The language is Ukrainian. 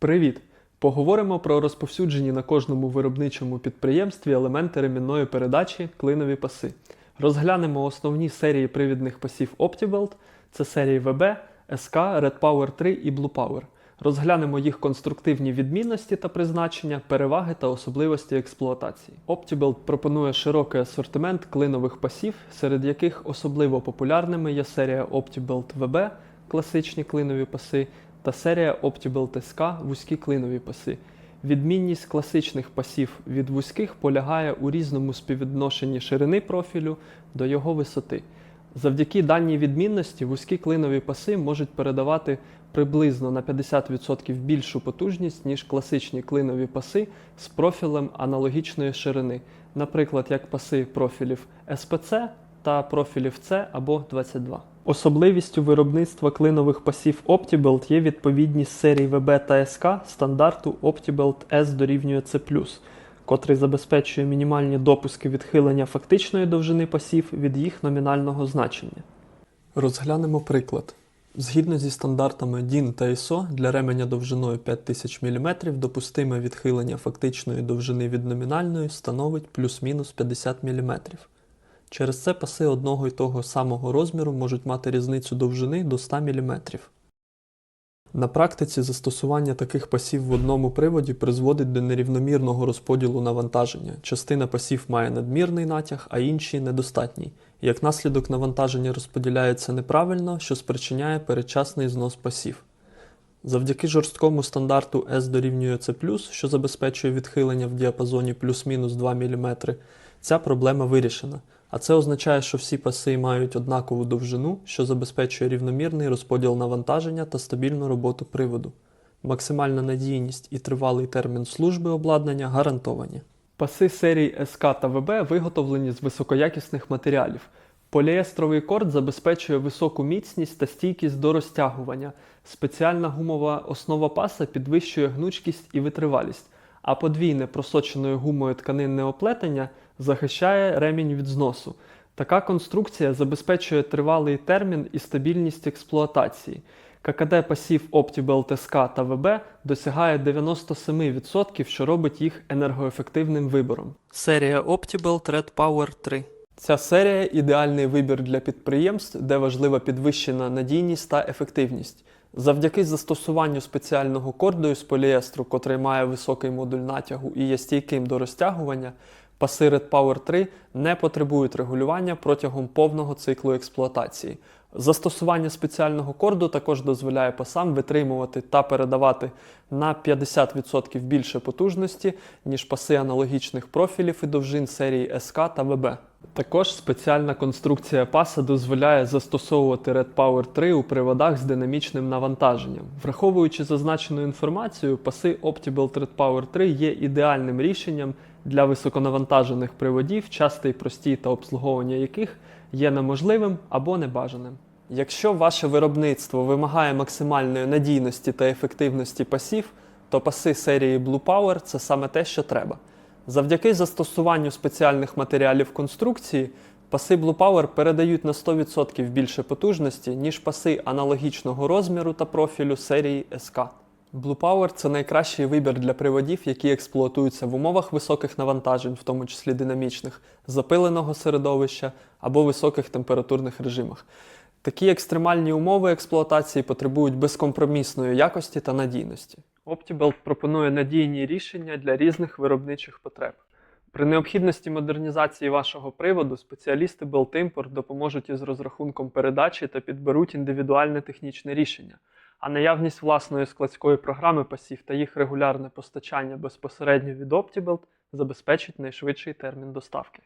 Привіт! Поговоримо про розповсюджені на кожному виробничому підприємстві елементи ремінної передачі клинові паси. Розглянемо основні серії привідних пасів OptiBelt, це серії VB, SK, Red Power 3 і Blue Power. Розглянемо їх конструктивні відмінності та призначення, переваги та особливості експлуатації. OptiBelt пропонує широкий асортимент клинових пасів, серед яких особливо популярними є серія OptiBelt VB, класичні клинові паси, та серія OptiBelt SK вузькі клинові паси. Відмінність класичних пасів від вузьких полягає у різному співвідношенні ширини профілю до його висоти. Завдяки даній відмінності вузькі клинові паси можуть передавати приблизно на 50% більшу потужність, ніж класичні клинові паси з профілем аналогічної ширини, наприклад, як паси профілів SPC та профілів C або 22. Особливістю виробництва клинових пасів OptiBelt є відповідність серій VB та SK стандарту OptiBelt S дорівнює C+, котрий забезпечує мінімальні допуски відхилення фактичної довжини пасів від їх номінального значення. Розглянемо приклад. Згідно зі стандартами DIN та ISO для ременя довжиною 5000 мм допустиме відхилення фактичної довжини від номінальної становить плюс-мінус 50 мм. Через це паси одного й того самого розміру можуть мати різницю довжини до 100 мм. На практиці застосування таких пасів в одному приводі призводить до нерівномірного розподілу навантаження. Частина пасів має надмірний натяг, а інші недостатній. Як наслідок навантаження розподіляється неправильно, що спричиняє передчасний знос пасів. Завдяки жорсткому стандарту S дорівнює C+, що забезпечує відхилення в діапазоні плюс-мінус 2 мм, ця проблема вирішена. А це означає, що всі паси мають однакову довжину, що забезпечує рівномірний розподіл навантаження та стабільну роботу приводу. Максимальна надійність і тривалий термін служби обладнання гарантовані. Паси серії СК та ВБ виготовлені з високоякісних матеріалів. Поліестровий корд забезпечує високу міцність та стійкість до розтягування. Спеціальна гумова основа паса підвищує гнучкість і витривалість, а подвійне просоченою гумою тканинне оплетення захищає ремінь від зносу. Така конструкція забезпечує тривалий термін і стабільність експлуатації. ККД пасів OptiBelt SK та VB досягає 97%, що робить їх енергоефективним вибором. Серія OptiBelt Red Power 3 Ця серія ідеальний вибір для підприємств, де важлива підвищена надійність та ефективність. Завдяки застосуванню спеціального корду з поліестру, котрий має високий модуль натягу і є стійким до розтягування, паси Red Power 3 не потребують регулювання протягом повного циклу експлуатації. Застосування спеціального корду також дозволяє пасам витримувати та передавати на 50% більше потужності, ніж паси аналогічних профілів і довжин серії SK та VB. Також спеціальна конструкція паса дозволяє застосовувати Red Power 3 у приводах з динамічним навантаженням. Враховуючи зазначену інформацію, паси OptiBelt Red Power 3 є ідеальним рішенням для високонавантажених приводів, часте й прості та обслуговування яких є неможливим або небажаним. Якщо ваше виробництво вимагає максимальної надійності та ефективності пасів, то паси серії Blue Power це саме те, що треба. Завдяки застосуванню спеціальних матеріалів конструкції, паси Blue Power передають на 100% більше потужності, ніж паси аналогічного розміру та профілю серії SK. Blue Power це найкращий вибір для приводів, які експлуатуються в умовах високих навантажень, в тому числі динамічних, запиленого середовища або високих температурних режимах. Такі екстремальні умови експлуатації потребують безкомпромісної якості та надійності. OptiBelt пропонує надійні рішення для різних виробничих потреб. При необхідності модернізації вашого приводу спеціалісти Beltimport допоможуть із розрахунком передачі та підберуть індивідуальне технічне рішення. А наявність власної складської програми пасів та їх регулярне постачання безпосередньо від OptiBelt забезпечить найшвидший термін доставки.